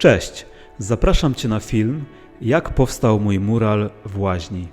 Cześć, zapraszam Cię na film Jak powstał mój mural w łaźni.